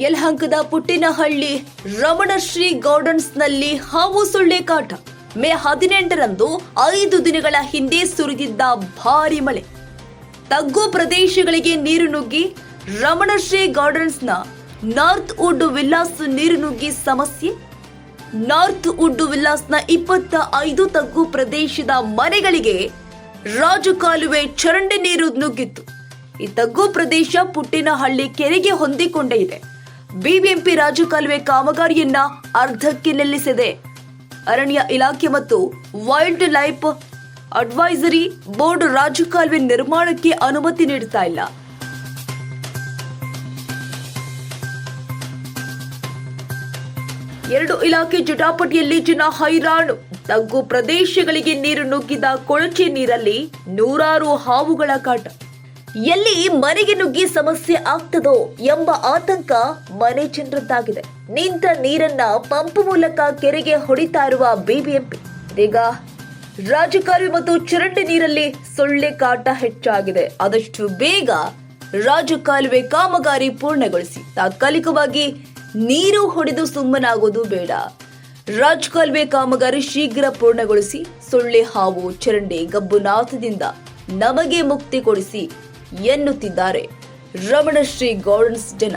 ಯಲಹಂಕದ ಪುಟ್ಟಿನಹಳ್ಳಿ ರಮಣಶ್ರೀ ಗಾರ್ಡನ್ಸ್ನಲ್ಲಿ ಹಾವು ಸೊಳ್ಳೆ ಕಾಟ. ಮೇ ಹದಿನೆಂಟರಂದು ಐದು ದಿನಗಳ ಹಿಂದೆ ಸುರಿದಿದ್ದ ಭಾರಿ ಮಳೆ. ತಗ್ಗು ಪ್ರದೇಶಗಳಿಗೆ ನೀರು ನುಗ್ಗಿ ರಮಣಶ್ರೀ ಗಾರ್ಡನ್ಸ್ನ ನಾರ್ತ್ ವುಡ್ ವಿಲ್ಲಾಸ್ ನೀರು ನುಗ್ಗಿ ಸಮಸ್ಯೆ. ನಾರ್ತ್ ವುಡ್ ವಿಲ್ಲಾಸ್ನ ಇಪ್ಪತ್ತ ಐದು ತಗ್ಗು ಪ್ರದೇಶದ ಮನೆಗಳಿಗೆ ರಾಜಕಾಲುವೆ ಚರಂಡಿ ನೀರು ನುಗ್ಗಿತ್ತು. ಈ ತಗ್ಗು ಪ್ರದೇಶ ಪುಟ್ಟಿನಹಳ್ಳಿ ಕೆರೆಗೆ ಹೊಂದಿಕೊಂಡೇ ಇದೆ. ಬಿಬಿಎಂಪಿ ರಾಜಕಾಲುವೆ ಕಾಮಗಾರಿಯನ್ನ ಅರ್ಧಕ್ಕೆ ನಿಲ್ಲಿಸಿದೆ. ಅರಣ್ಯ ಇಲಾಖೆ ಮತ್ತು ವೈಲ್ಡ್ ಲೈಫ್ ಅಡ್ವೈಸರಿ ಬೋರ್ಡ್ ರಾಜಕಾಲುವೆ ನಿರ್ಮಾಣಕ್ಕೆ ಅನುಮತಿ ನೀಡುತ್ತಾ ಇಲ್ಲ. ಎರಡು ಇಲಾಖೆ ಜಟಾಪಟಿಯಲ್ಲಿ ಜನ ಹೈರಾಣು. ತಗ್ಗು ಪ್ರದೇಶಗಳಿಗೆ ನೀರು ನುಗ್ಗಿದ ಕೊಳಚೆ ನೀರಲ್ಲಿ ನೂರಾರು ಹಾವುಗಳ ಕಾಟ. ಎಲ್ಲಿ ಮನೆಗೆ ನುಗ್ಗಿ ಸಮಸ್ಯೆ ಆಗ್ತದೋ ಎಂಬ ಆತಂಕ ಮನೆ ಜನರದ್ದಾಗಿದೆ. ನಿಂತ ನೀರನ್ನ ಪಂಪ್ ಮೂಲಕ ಕೆರೆಗೆ ಹೊಡಿತಾ ಇರುವ ಬಿಬಿಎಂಪಿ. ಇದೀಗ ರಾಜಕಾರಿ ಮತ್ತು ಚರಂಡಿ ನೀರಲ್ಲಿ ಸೊಳ್ಳೆ ಕಾಟ ಹೆಚ್ಚಾಗಿದೆ. ಆದಷ್ಟು ಬೇಗ ರಾಜಕಾಲುವೆ ಕಾಮಗಾರಿ ಪೂರ್ಣಗೊಳಿಸಿ. ತಾತ್ಕಾಲಿಕವಾಗಿ ನೀರು ಹೊಡೆದು ಸುಮ್ಮನಾಗೋದು ಬೇಡ. ರಾಜಕಾಲುವೆ ಕಾಮಗಾರಿ ಶೀಘ್ರ ಪೂರ್ಣಗೊಳಿಸಿ. ಸೊಳ್ಳೆ ಹಾವು, ಚರಂಡಿ ಗಬ್ಬುನಾಥದಿಂದ ನಮಗೆ ಮುಕ್ತಿ ಕೊಡಿಸಿ. ಎನ್ನುತ್ತಿದ್ದಾರೆ. ರಮಣಶ್ರೀ ಗೌಡನ್ಸ್ ಜನ.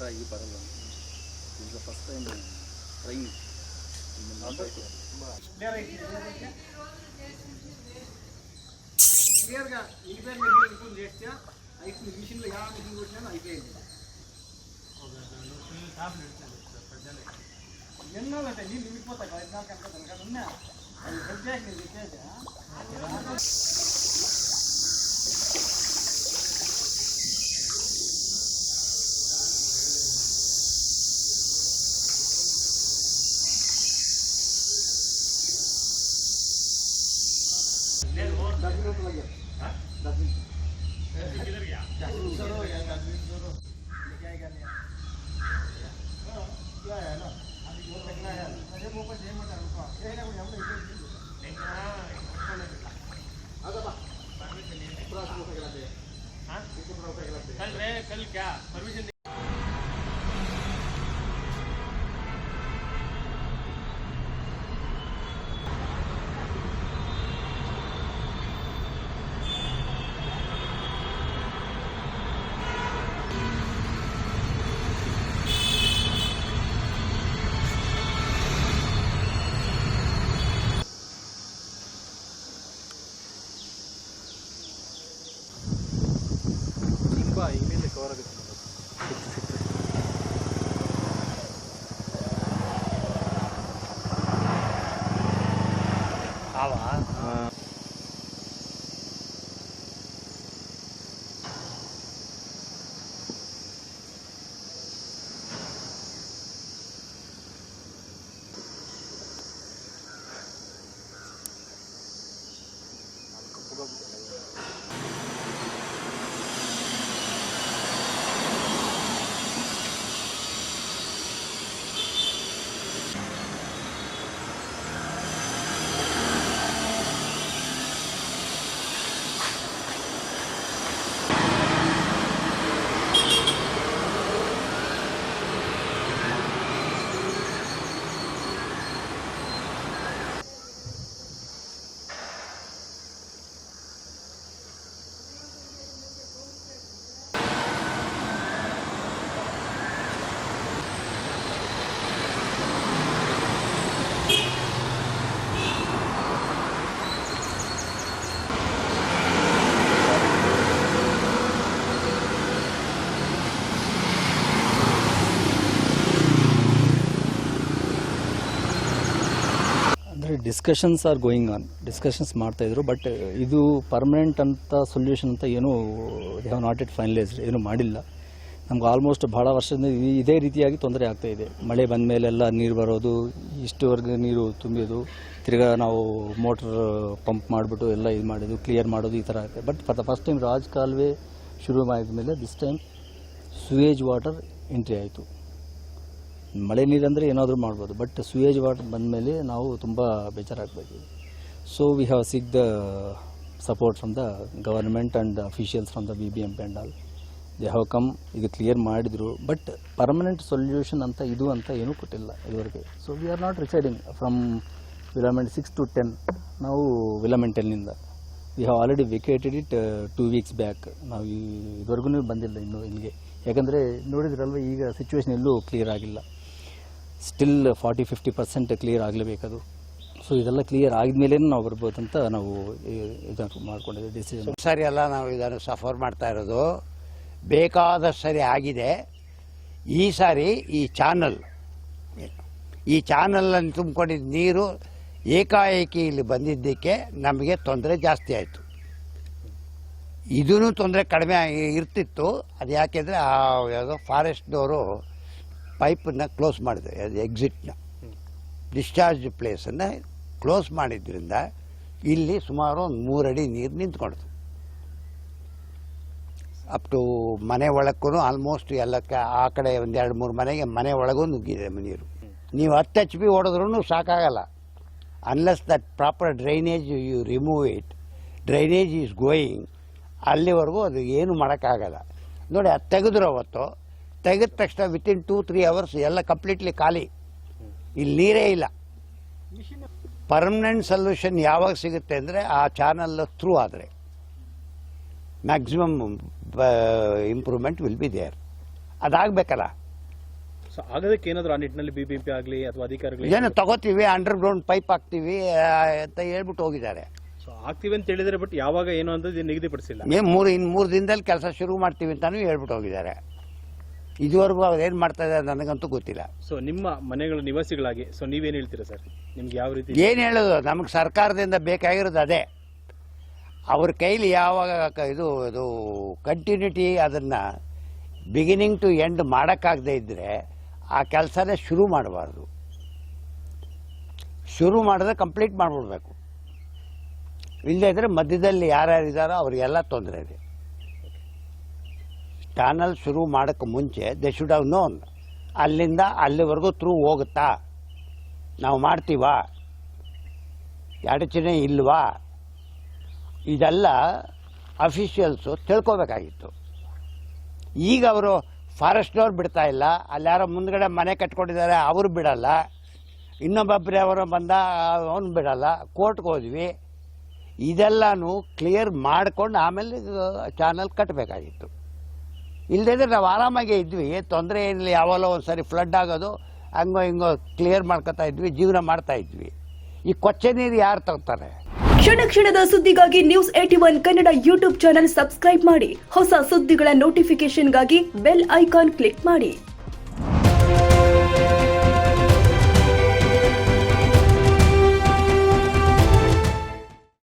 ట్రై ఈ పరంగా దీంట్లో ఫస్ట్ టైం ట్రై క్లియర్గా ఇండిపెండెంట్ ఇంప్రూవ్ చేస్తే అయిపోయింది మిషన్లో ఎలా మిషన్ కొట్టినా అయిపోయింది ఎన్నో అంటే నీళ్ళు మిగిలిపోతాయి కదా ఇద్దరు కనుక ఉన్నా అది హెల్ప్ చేసి చెప్పేది dah minum lagi. Hah? Dah minum. Eh, sikit ya. Dah minum ya, dah minum क्या है ना अभी बहुत लगना है ना मुझे मौका दे मत रुका कहीं ना कहीं हमने discussions are going on discussions ಮಾಡ್ತಾ ಇದ್ರು ಬಟ್ ಇದು ಪರ್ಮನೆಂಟ್ ಅಂತ ಸೊಲ್ಯೂಷನ್ ಅಂತ ಏನೂ they have not it finalised ಏನೂ ಮಾಡಿಲ್ಲ. ನಮ್ಗೆ ಆಲ್ಮೋಸ್ಟ್ ಭಾಳ ವರ್ಷದಿಂದ ಇದೇ ರೀತಿಯಾಗಿ ತೊಂದರೆ ಆಗ್ತಾ ಇದೆ. ಮಳೆ ಬಂದ ಮೇಲೆಲ್ಲ ನೀರು ಬರೋದು, ಇಷ್ಟುವರೆಗೆ ನೀರು ತುಂಬಿದ್ದು, ತಿರ್ಗಾ ನಾವು ಮೋಟ್ರ್ ಪಂಪ್ ಮಾಡಿಬಿಟ್ಟು ಎಲ್ಲ ಇದು ಮಾಡೋದು ಕ್ಲಿಯರ್ ಮಾಡೋದು ಈ ಥರ ಆಗ್ತದೆ but for the first time Raj ಕಾಲುವೆ ಶುರು ಮಾಡಿದ ಮೇಲೆ this time sewage water entry ಆಯಿತು. ಮಳೆ ನೀರಂದರೆ ಏನಾದರೂ ಮಾಡ್ಬೋದು ಬಟ್ ಸುಯೇಜ್ ವಾಟರ್ ಬಂದಮೇಲೆ ನಾವು ತುಂಬ ಬೇಜಾರಾಗಬೇಕು. So we have seek the support from the government and officials from the B B M all they have come ಇದು ಕ್ಲಿಯರ್ ಮಾಡಿದರು ಬಟ್ ಪರ್ಮನೆಂಟ್ ಸೊಲ್ಯೂಷನ್ ಅಂತ ಇದು ಅಂತ ಏನೂ ಕೊಟ್ಟಿಲ್ಲ ಇದುವರೆಗೆ. So we are not residing from villament six to ten ನಾವು villament ಟೆನ್ನಿಂದ we have already vacated it two weeks back ನಾವು ಇದುವರೆಗೂ ಬಂದಿಲ್ಲ ಇನ್ನೂ ಇಲ್ಲಿಗೆ. ಯಾಕಂದರೆ ನೋಡಿದ್ರಲ್ವ, ಈಗ ಸಿಚುವೇಶನ್ ಎಲ್ಲೂ ಕ್ಲಿಯರ್ ಆಗಿಲ್ಲ. Still forty fifty percent clear ಆಗಲೇಬೇಕದು. So ಇದೆಲ್ಲ ಕ್ಲಿಯರ್ ಆದಮೇಲೆ ನಾವು ಬರ್ಬೋದಂತ ನಾವು ಇದನ್ನು ಮಾಡ್ಕೊಂಡಿದ್ದೀವಿ ಡಿಸಿಷನ್ ಸರಿ ಎಲ್ಲ ನಾವು ಇದನ್ನು ಸಫರ್ ಮಾಡ್ತಾ ಇರೋದು. ಬೇಕಾದಷ್ಟು ಸರಿ ಆಗಿದೆ. ಈ ಸಾರಿ ಈ ಚಾನಲ್ ಈ ಚಾನಲಲ್ಲಿ ತುಂಬಿಕೊಂಡಿದ್ದ ನೀರು ಏಕಾಏಕಿ ಇಲ್ಲಿ ಬಂದಿದ್ದಕ್ಕೆ ನಮಗೆ ತೊಂದರೆ ಜಾಸ್ತಿ ಆಯಿತು. ಇದೂ ತೊಂದರೆ ಕಡಿಮೆ ಇರ್ತಿತ್ತು. ಅದು ಯಾಕೆಂದರೆ ಆ, ಯಾವುದೋ ಫಾರೆಸ್ಟ್ನವರು ಪೈಪನ್ನು ಕ್ಲೋಸ್ ಮಾಡಿದೆ ಎಕ್ಸಿಟ್ನ. ಡಿಸ್ಚಾರ್ಜ್ ಪ್ಲೇಸನ್ನು ಕ್ಲೋಸ್ ಮಾಡಿದ್ರಿಂದ ಇಲ್ಲಿ ಸುಮಾರು ಒಂದು ಮೂರಡಿ ನೀರು ನಿಂತ್ಕೊಳ್ತು. ಅಪ್ ಟು ಮನೆ ಒಳಕ್ಕೂ ಆಲ್ಮೋಸ್ಟ್ ಎಲ್ಲಕ್ಕೆ ಆ ಕಡೆ ಒಂದು ಎರಡು ಮೂರು ಮನೆಗೆ ಮನೆ ಒಳಗೂ ನುಗ್ಗಿದೆ ನೀರು. ನೀವು ಹತ್ತು ಎಚ್ ಬಿ ಹೊಡೆದ್ರೂ ಸಾಕಾಗಲ್ಲ. Unless that proper drainage you remove it drainage is going ಅಲ್ಲಿವರೆಗೂ ಅದು ಏನು ಮಾಡೋಕ್ಕಾಗಲ್ಲ. ನೋಡಿ, ಅದು ತೆಗೆದ್ರು ಅವತ್ತು ತೆಗೆದ ತಕ್ಷಣ ವಿತಿನ್ ಟೂ ತ್ರೀ ಅವರ್ಸ್ ಎಲ್ಲ ಕಂಪ್ಲೀಟ್ಲಿ ಖಾಲಿ. ಇಲ್ಲಿ ನೀರೇ ಇಲ್ಲ. ಪರ್ಮನೆಂಟ್ ಸೊಲ್ಯೂಷನ್ ಯಾವಾಗ ಸಿಗುತ್ತೆ ಅಂದರೆ ಆ ಚಾನಲ್ ಥ್ರೂ ಆದರೆ. Maximum improvement will be there ಅದಾಗಬೇಕಲ್ಲ. So ಆಗೋದಕ್ಕೆ ಏನಾದರೂ ಆ ನಿಟ್ಟಿನಲ್ಲಿ ಬಿ ಬಿ ಪಿ ಆಗಲಿ ಅಥವಾ ಅಧಿಕಾರಿಗಳು ಏನು ತಗೋತೀವಿ ಅಂಡರ್ ಗ್ರೌಂಡ್ ಪೈಪ್ ಹಾಕ್ತೀವಿ ಅಂತ ಹೇಳ್ಬಿಟ್ಟು ಹೋಗಿದ್ದಾರೆ. ಸೊ ಆಗ್ತೀವಿ ಅಂತ ಹೇಳಿದರೆ ಬಟ್ ಯಾವಾಗ ಏನು ಅಂತ ನಿಗದಿಪಡಿಸಿಲ್ಲ. ಏನು ಮೂರು ಇನ್ನು ಮೂರು ದಿನದಲ್ಲಿ ಕೆಲಸ ಶುರು ಮಾಡ್ತೀವಿ ಅಂತಾನು ಹೇಳ್ಬಿಟ್ಟು ಹೋಗಿದ್ದಾರೆ. ಇದುವರೆಗೂ ಅವ್ರು ಏನು ಮಾಡ್ತಾ ಇದ್ದಾರೆ ನನಗಂತೂ ಗೊತ್ತಿಲ್ಲ. ಸೊ ನಿಮ್ಮ ಮನೆಗಳ ನಿವಾಸಿಗಳಾಗಿ ಸೊ ನೀವೇನು ಹೇಳ್ತೀರಾ ಸರ್? ನಿಮ್ಗೆ ಯಾವ ರೀತಿ ಏನು ಹೇಳೋದು ನಮಗೆ ಸರ್ಕಾರದಿಂದ ಬೇಕಾಗಿರೋದು ಅದೇ. ಅವ್ರ ಕೈಲಿ ಯಾವಾಗ ಕ- ಇದು ಇದು ಕಂಟಿನ್ಯೂಟಿ ಅದನ್ನು ಬಿಗಿನಿಂಗ್ ಟು ಎಂಡ್ ಮಾಡೋಕ್ಕಾಗದೇ ಇದ್ದರೆ ಆ ಕೆಲಸನೇ ಶುರು ಮಾಡಬಾರ್ದು. ಶುರು ಮಾಡಿದ್ರೆ ಕಂಪ್ಲೀಟ್ ಮಾಡಿಬಿಡ್ಬೇಕು. ಇಲ್ಲದೇ ಇದ್ದರೆ ಮಧ್ಯದಲ್ಲಿ ಯಾರ್ಯಾರು ಇದ್ದಾರೋ ಅವರಿಗೆಲ್ಲ ತೊಂದರೆ ಇದೆ. ಚಾನಲ್ ಶುರು ಮಾಡೋಕ್ಕೆ ಮುಂಚೆ ದೆ ಶುಡ್ ಹವ್ ನೋನ್ ಅಲ್ಲಿಂದ ಅಲ್ಲಿವರೆಗೂ ಥ್ರೂ ಹೋಗುತ್ತಾ? ನಾವು ಮಾಡ್ತೀವಾ? ಅಡಚಣೆ ಇಲ್ವಾ? ಇದೆಲ್ಲ ಅಫಿಷಿಯಲ್ಸು ತಿಳ್ಕೊಬೇಕಾಗಿತ್ತು. ಈಗ ಅವರು ಫಾರೆಸ್ಟ್ನವ್ರು ಬಿಡ್ತಾ ಇಲ್ಲ. ಅಲ್ಲಿ ಯಾರೋ ಮುಂದ್ಗಡೆ ಮನೆ ಕಟ್ಕೊಂಡಿದ್ದಾರೆ, ಅವರು ಬಿಡಲ್ಲ. ಇನ್ನೊಬ್ಬೊಬ್ಬರೇ ಅವರು ಬಂದ, ಅವನು ಬಿಡಲ್ಲ. ಕೋರ್ಟ್ಗೆ ಹೋದ್ವಿ. ಇದೆಲ್ಲನೂ ಕ್ಲಿಯರ್ ಮಾಡ್ಕೊಂಡು ಆಮೇಲೆ ಚಾನಲ್ ಕಟ್ಟಬೇಕಾಗಿತ್ತು ಇಲ್ಲದಿದ್ರೆ ನಾವು ಆರಾಮಾಗೇ ಇದ್ವಿ. ತೊಂದರೆ ಏನಿಲ್ಲ, ಯಾವಾಗಲೋ ಒಂದು ಸರಿ ಫ್ಲಡ್ ಆಗೋದು, ಹಂಗೋ ಹಿಂಗೋ ಕ್ಲಿಯರ್ ಮಾಡ್ಕೊತಾ ಇದ್ವಿ, ಜೀವನ ಮಾಡ್ತಾ ಇದ್ವಿ. ಈ ಕೊಚ್ಚೆ ನೀರು ಯಾರು ತಗೋತಾರೆ ಕ್ಷಣ ಕ್ಷಣದ ಸುದ್ದಿಗಾಗಿ news eighty one Kannada YouTube channel subscribe ಮಾಡಿ. ಹೊಸ ಸುದ್ದಿಗಳ ನೋಟಿಫಿಕೇಶನ್ಗಾಗಿ ಬೆಲ್ ಐಕಾನ್ ಕ್ಲಿಕ್ ಮಾಡಿ.